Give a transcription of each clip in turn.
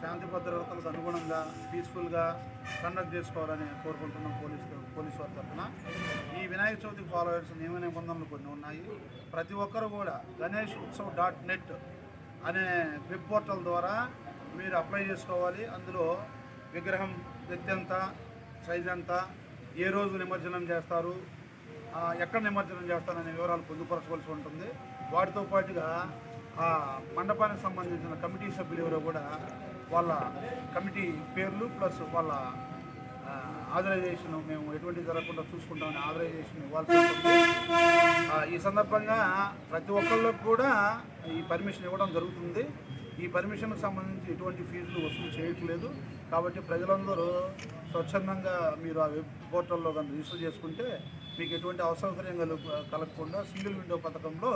శాంతి భద్రతలకు అనుగుణంగా పీస్ఫుల్గా కండక్ట్ చేసుకోవాలని కోరుకుంటున్నాం పోలీస్ పోలీస్ వారి తరఫున ఈ వినాయక చవితి ఫాలో నియమ నిబంధనలు కొన్ని ఉన్నాయి. ప్రతి ఒక్కరు కూడా గణేష్ ఉత్సవ్ డాట్ నెట్ అనే వెబ్ పోర్టల్ ద్వారా మీరు అప్లై చేసుకోవాలి. అందులో విగ్రహం ఎత్తు ఎంత సైజ్ ఎంత ఏ రోజు నిమజ్జనం చేస్తారు ఎక్కడ నిమజ్జనం చేస్తారనే వివరాలు పొందుపరచవలసి ఉంటుంది. వాటితో పాటుగా ఆ మండపానికి సంబంధించిన కమిటీ సభ్యులు ఎవరో కూడా వాళ్ళ కమిటీ పేర్లు ప్లస్ వాళ్ళ ఆథరైజేషన్ మేము ఎటువంటి జరగకుండా చూసుకుంటామని ఆథరైజేషన్ ఇవ్వాల్సి ఈ సందర్భంగా ప్రతి ఒక్కళ్ళకు కూడా ఈ పర్మిషన్ ఇవ్వడం జరుగుతుంది. ఈ పర్మిషన్కు సంబంధించి ఎటువంటి ఫీజులు వసూలు చేయట్లేదు. కాబట్టి ప్రజలందరూ స్వచ్ఛందంగా మీరు ఆ వెబ్ పోర్టల్లో కానీ రిజిస్టర్ చేసుకుంటే మీకు ఎటువంటి అసౌకర్యం కలగకుండా సింగిల్ విండో పథకంలో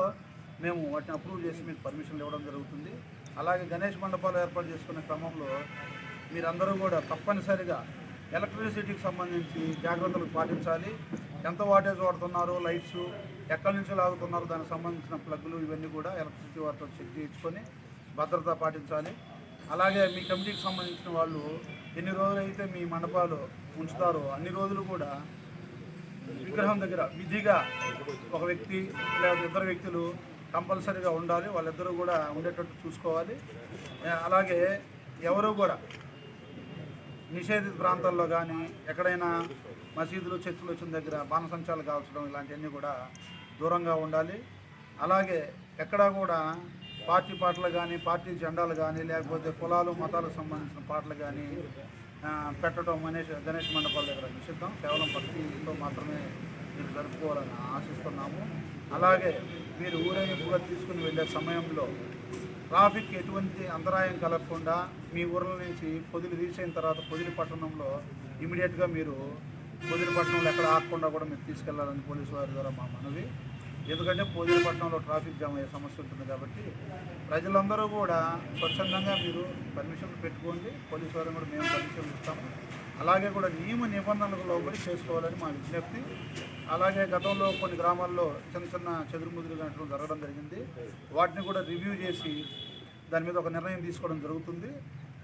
మేము వాటిని అప్రూవ్ చేసి మీకు పర్మిషన్లు ఇవ్వడం జరుగుతుంది. అలాగే గణేష్ మండపాలు ఏర్పాటు చేసుకునే క్రమంలో మీరందరూ కూడా తప్పనిసరిగా ఎలక్ట్రిసిటీకి సంబంధించి జాగ్రత్తలు పాటించాలి. ఎంత వాటేజ్ వాడుతున్నారు లైట్స్ ఎక్కడి నుంచి లాగుతున్నారు దానికి సంబంధించిన ప్లగ్లు ఇవన్నీ కూడా ఎలక్ట్రిసిటీ వారితో చెక్ చేయించుకొని భద్రత పాటించాలి. అలాగే మీ కమిటీకి సంబంధించిన వాళ్ళు ఎన్ని రోజులైతే మీ మండపాలు ఉంచుతారో అన్ని రోజులు కూడా విగ్రహం దగ్గర విధిగా ఒక వ్యక్తి లేదా ఇద్దరు వ్యక్తులు కంపల్సరీగా ఉండాలి వాళ్ళిద్దరూ కూడా ఉండేటట్టు చూసుకోవాలి. అలాగే ఎవరు కూడా నిషేధిత ప్రాంతాల్లో కానీ ఎక్కడైనా మసీదులు చర్చిలు వచ్చిన దగ్గర బాణసంచాలు కాల్చడం ఇలాంటివన్నీ కూడా దూరంగా ఉండాలి. అలాగే ఎక్కడా కూడా పార్టీ పాటలు కానీ పార్టీ జెండాలు కానీ లేకపోతే కులాలు మతాలకు సంబంధించిన పాటలు కానీ పెట్టడం గణేష్ గణేష్ మండపాల దగ్గర నిషిద్ధం. కేవలం భక్తితో మాత్రమే మీరు జరుపుకోవాలని ఆశిస్తున్నాము. అలాగే మీరు ఊరేగింపుగా తీసుకుని వెళ్ళే సమయంలో ట్రాఫిక్ ఎటువంటి అంతరాయం కలగకుండా మీ ఊర్ల నుంచి పొదిలి రీచ్ అయిన తర్వాత పొదిలి పట్టణంలో ఇమీడియట్గా మీరు పొదిలి పట్టణంలో ఎక్కడ ఆగకుండా కూడా మీరు తీసుకెళ్ళాలని పోలీసు వారి ద్వారా మా మనవి. ఎందుకంటే పొదిలి పట్టణంలో ట్రాఫిక్ జామ్ అయ్యే సమస్య ఉంటుంది కాబట్టి ప్రజలందరూ కూడా స్వచ్ఛందంగా మీరు పర్మిషన్లు పెట్టుకోండి. పోలీసు వారిని కూడా మేము పర్మిషన్లు ఇస్తాము. అలాగే కూడా నియమ నిబంధనలకు లోబడి చేసుకోవాలని మా విజ్ఞప్తి. అలాగే గతంలో కొన్ని గ్రామాల్లో చిన్న చిన్న చెదురుముదురు గంటలు జరగడం జరిగింది. వాటిని కూడా రివ్యూ చేసి దాని మీద ఒక నిర్ణయం తీసుకోవడం జరుగుతుంది.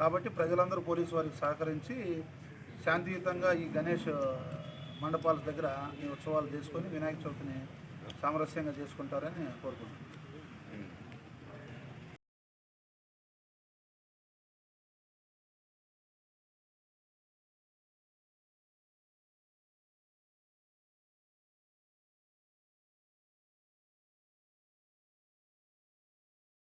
కాబట్టి ప్రజలందరూ పోలీసు వారికి సహకరించి శాంతియుతంగా ఈ గణేష్ మండపాల దగ్గర ఈ ఉత్సవాలు చేసుకొని వినాయక చవితిని సామరస్యంగా చేసుకుంటారని కోరుకుంటున్నాను.